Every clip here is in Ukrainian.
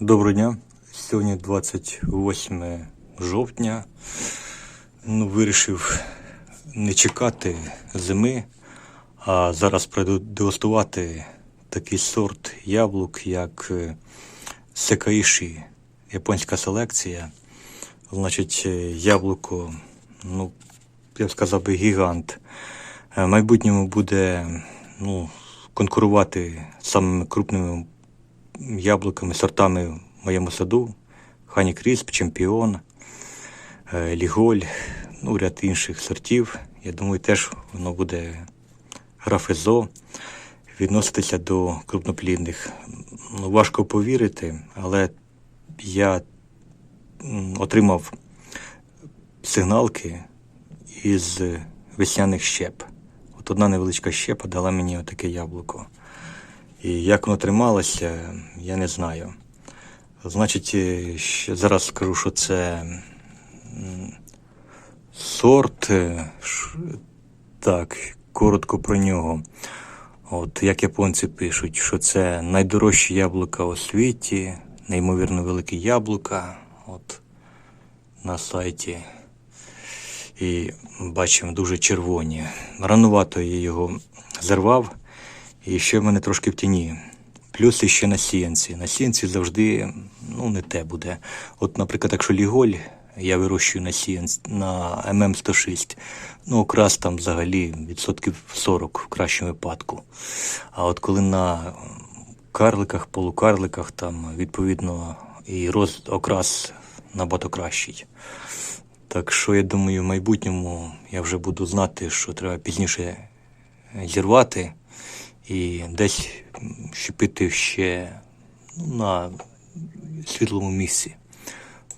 Доброго дня. Сьогодні 28 жовтня. Ну, вирішив не чекати зими, а зараз продегустувати такий сорт яблук, як е, Секаїші, японська селекція. Значить, е, яблуко, ну, я б сказав би, гігант. Е, В майбутньому буде ну, конкурувати з самими крупними яблуками, сортами в моєму саду. Хані Крісп, Чемпіон, е, Ліголь, ну, ряд інших сортів. Я думаю, теж воно буде графезо відноситися до крупноплідних. Ну, важко повірити, але я отримав сигналки із весняних щеп. От одна невеличка щепа дала мені отаке яблуко. І як воно трималося, я не знаю. Значить, е, зараз скажу, що це сорт. е, Так, коротко про нього. От як японці пишуть, що це найдорожчі яблука у світі, неймовірно великі яблука. От на сайті. І бачимо дуже червоні. Ранувато я його зірвав, і ще в мене трошки в тіні. Плюс іще на сіянці. На сіянці завжди ну, не те буде. От, наприклад, якщо ліголь, я вирощую на сіянці на ММ106, ну, окрас там взагалі відсотків 40 в кращому випадку. А от коли на карликах, полукарликах, там відповідно і роз, окрас набагато кращий. Так що я думаю, в майбутньому я вже буду знати, що треба пізніше зірвати і десь щепити ще ну, на світлому місці.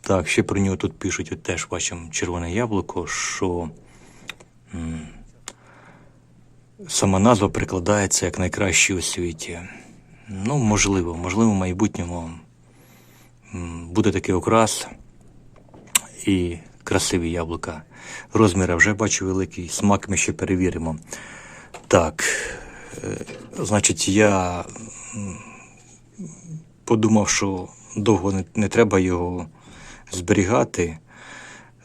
Так, ще про нього тут пишуть, от теж бачимо червоне яблуко, що м, сама назва перекладається як найкраще у світі. Ну, можливо, можливо, в майбутньому м, буде такий окрас і красиві яблука. Розміри вже бачу великий, смак ми ще перевіримо. Так, значить, я подумав, що довго не, не треба його зберігати,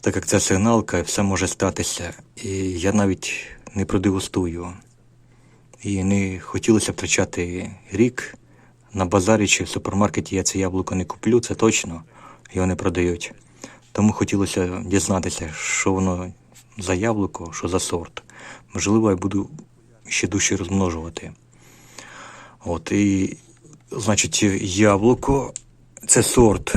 так як це сигналка, і все може статися. І я навіть не продегустую. І не хотілося втрачати рік. На базарі чи в супермаркеті я це яблуко не куплю, це точно. Його не продають. Тому хотілося дізнатися, що воно за яблуко, що за сорт. Можливо, я буду ще дужче розмножувати. От і, значить, яблуко це сорт.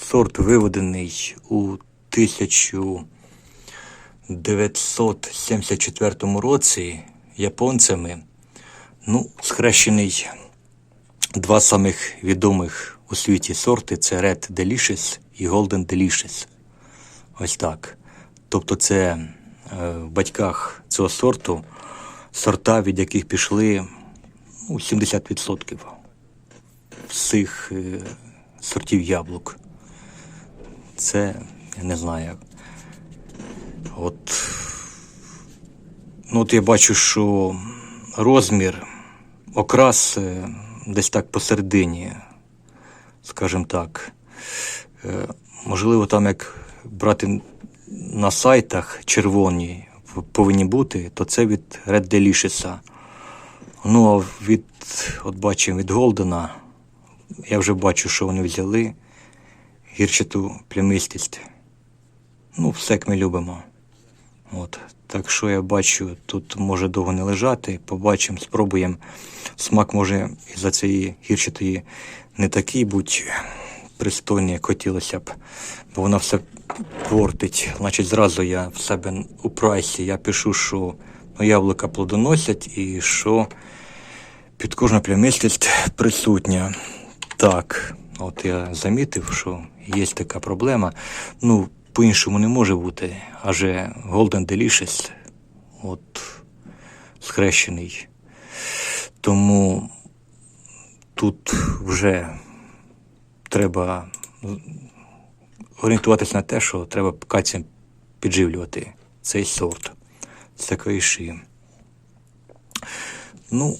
Сорт виведений у 1974 році японцями. Ну, схрещений два самих відомих у світі сорти це Red Delicious і Golden Delicious. Ось так. Тобто, це е, в батьках цього сорту сорта, від яких пішли ну, 70% всіх е, сортів яблук. Це я не знаю. От, ну, от я бачу, що розмір, окрас е, десь так посередині, скажімо так. Е, Можливо, там як брати на сайтах червоні повинні бути, то це від Red Delicious. Ну, а від, от бачимо, від Голдена, я вже бачу, що вони взяли гірчату плямистість. Ну, все як ми любимо. От. Так що я бачу, тут може довго не лежати. Побачимо, спробуємо. Смак може із-за цієї гірчатої не такий будь пристойний, як хотілося б, бо вона все портить. Значить, зразу я в себе у прайсі я пишу, що ну, яблука плодоносять і що під кожну плямистість присутня. Так, от я замітив, що є така проблема. Ну, по-іншому не може бути. Адже Golden Delicious, от схрещений. Тому тут вже треба орієнтуватися на те, що треба кальцієм підживлювати цей сорт. Це кайші. Ну,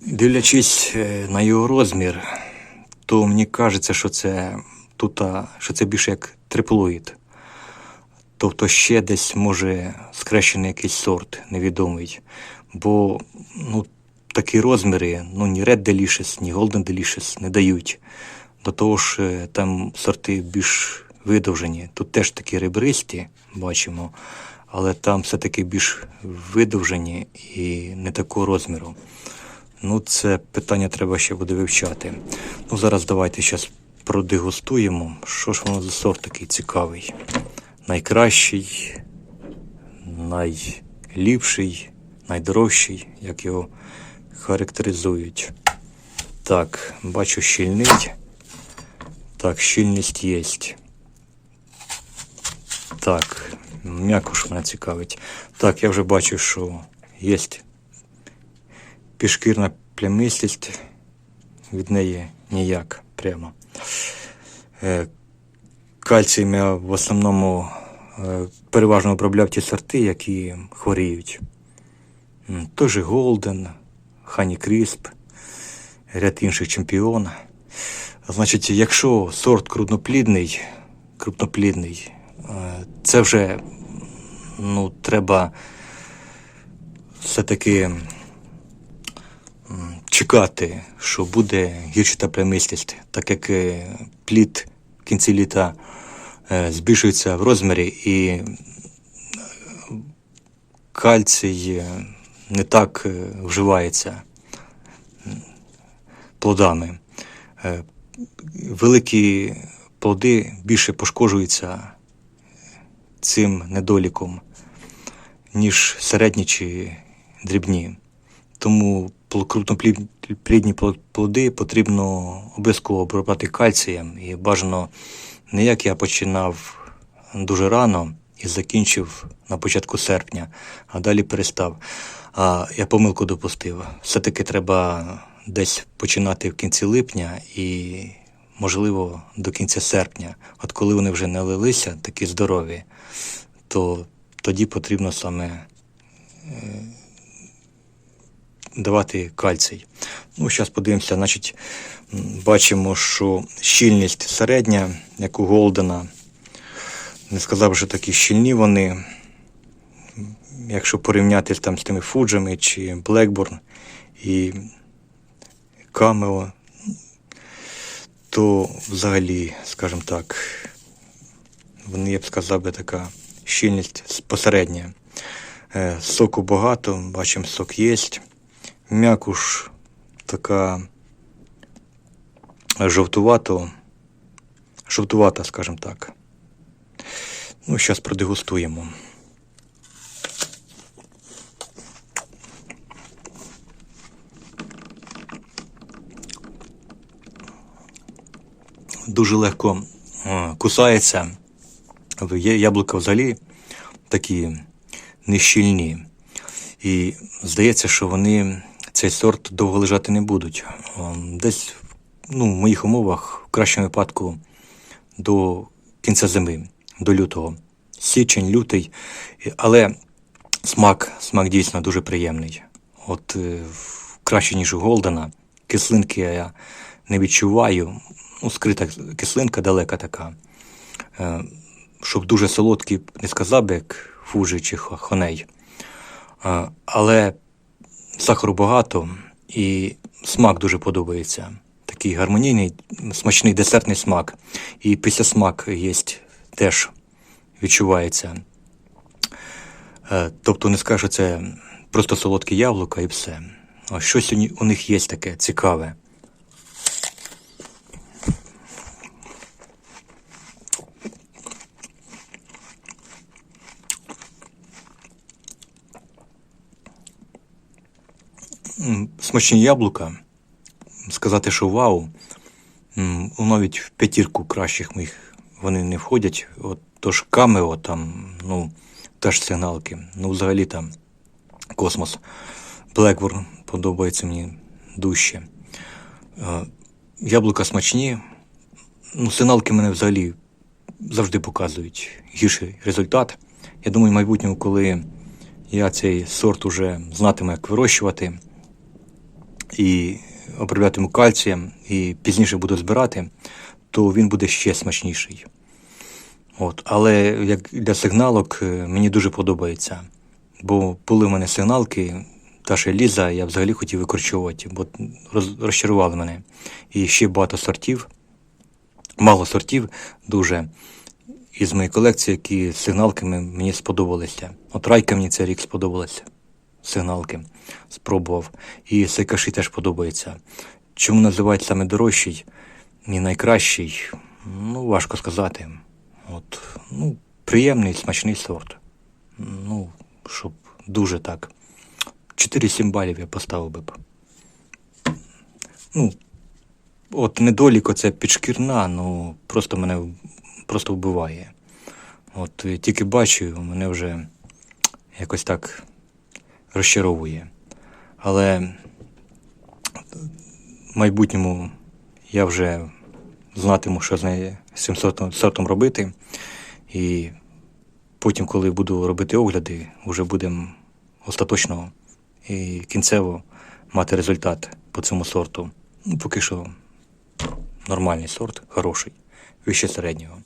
дивлячись е, на його розмір, то мені кажеться, що це тут, що це більше як триплоїд. Тобто ще десь може скрещений якийсь сорт невідомий. Бо ну, такі розміри ну, ні Red Delicious, ні Golden Delicious не дають. До того ж, е, там сорти більш видовжені. Тут теж такі ребристі, бачимо, але там все-таки більш видовжені і не такого розміру. Ну, це питання треба ще буде вивчати. Ну, зараз давайте зараз продегустуємо. Що ж воно за сорт такий цікавий? Найкращий, найліпший, найдорожчий, як його характеризують. Так, бачу щільний. Так, щільність є. Так, м'якош мене цікавить. Так, я вже бачу, що є пішкірна плямистість, від неї ніяк прямо. Е, Кальцієм я в основному е, переважно обробляв ті сорти, які хворіють. Же Голден, Хані Крісп, ряд інших чемпіон. Значить, якщо сорт крупноплідний, крупноплідний, е, це вже ну, треба все-таки чекати, що буде гірша та плямистість, так як е, плід в кінці літа е, збільшується в розмірі і кальцій не так вживається плодами. Великі плоди більше пошкоджуються цим недоліком, ніж середні чи дрібні. Тому крупноплідні плоди потрібно обов'язково обробляти кальцієм. І бажано не як я починав дуже рано і закінчив на початку серпня, а далі перестав. А я помилку допустив. Все-таки треба десь починати в кінці липня і, можливо, до кінця серпня. От коли вони вже налилися, такі здорові, то тоді потрібно саме давати кальцій. Ну, зараз подивимося, значить, бачимо, що щільність середня, як у Голдена. Не сказав, що такі щільні вони. Якщо порівняти там з тими Фуджами чи Блекборн і Камео, то взагалі, скажімо так, я б сказав, би така щільність посередня. Е, Соку багато, бачимо, сок є. М'якуш така жовтувато, жовтувата, скажімо так. Ну, зараз продегустуємо. Дуже легко е, кусається. Яблука взагалі такі нещільні. І здається, що вони цей сорт довго лежати не будуть. Ем, Десь ну, в моїх умовах, в кращому випадку, до кінця зими, до лютого. Січень, лютий. Але смак, смак дійсно дуже приємний. От е, краще, ніж у Голдена. Кислинки я не відчуваю. Ну, скрита кислинка далека така. Е, Щоб дуже солодкий, не сказав би, як фужі чи хоней. Е, Але сахару багато і смак дуже подобається. Такий гармонійний, смачний десертний смак. І після смак є теж відчувається. Е, Тобто не скажу, що це просто солодке яблука і все. А щось у них є таке цікаве. М, Смачні яблука. Сказати, що вау. Навіть в п'ятірку кращих моїх вони не входять. От, тож камео там, ну, теж сигналки. Ну, взагалі там космос. Блекворн подобається мені дужче. Е, Яблука смачні. Ну, сигналки мене взагалі завжди показують гірший результат. Я думаю, в майбутньому, коли я цей сорт уже знатиму, як вирощувати, і оброблятиму кальцієм і пізніше буду збирати, то він буде ще смачніший. От. Але як для сигналок е, мені дуже подобається. Бо були в мене сигналки, та ще Ліза, я взагалі хотів викорчовувати, бо розчарували мене. І ще багато сортів, мало сортів дуже із моєї колекції, які сигналками мені сподобалися. От райка мені цей рік сподобалася. Сигналки спробував. І Сайкаші теж подобається. Чому називають саме дорожчий і найкращий? Ну, важко сказати. От, ну, приємний, смачний сорт. Ну, щоб дуже так. 4-7 балів я поставив би. Ну, от недолік оце підшкірна, ну просто мене просто вбиває. От тільки бачу, мене вже якось так розчаровує. Але в майбутньому я вже знатиму, що з нею з цим сортом, сортом робити. І потім, коли буду робити огляди, вже будемо остаточно і кінцево мати результат по цьому сорту. Ну, поки що нормальний сорт, хороший, вище середнього.